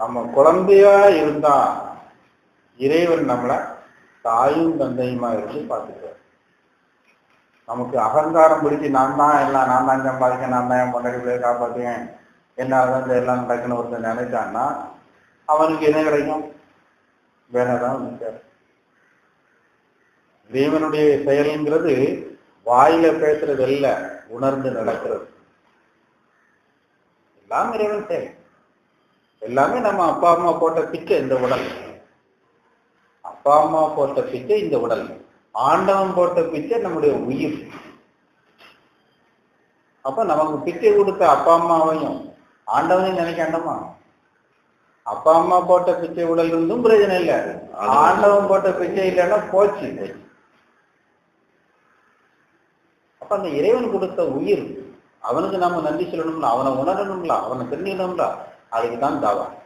நம்ம குழந்தையா இருந்தா இறைவன் நம்மளை தாயும் தந்தையுமா இருந்து பார்த்துக்கிறார் நமக்கு அகங்காரம் பிடிச்சி நான் தான் எல்லாம் நான் தான் சம்பாதிக்க நான் தான் என் பொண்டாட்டி பிள்ளைய காப்பாற்றுவேன் என்னால் தான் இந்த எல்லாம் நடக்குன்னு ஒருத்தர் நினைச்சான்னா அவனுக்கு என்ன கிடைக்கும்? வேலை தான் நிற்காரு இறைவனுடைய செயல்ங்கிறது வாயில பேசுறது இல்லை உணர்ந்து நடக்கிறது. எல்லாம் இறைவன் செயல். எல்லாமே நம்ம அப்பா அம்மா போட்ட பிச்சை இந்த உடல். அப்பா அம்மா போட்ட பிச்சை இந்த உடல். ஆண்டவன் போட்ட பிச்சை நம்முடைய உயிர். அப்ப நமக்கு பிச்சை கொடுத்த அப்பா அம்மாவையும் ஆண்டவனையும் நினைக்காண்டமா அப்பா அம்மா போட்ட பிச்சை உடல் இருந்தும் பிரயோஜனம் இல்லை. ஆண்டவன் போட்ட பிச்சை இல்லைன்னா போச்சு. அப்ப அந்த இறைவன் கொடுத்த உயிர் அவனுக்கு நம்ம நன்றி சொல்லணும்ல அவனை உணரணும்ல அவனை தெரிஞ்சுக்கணும்ல. aliran bawah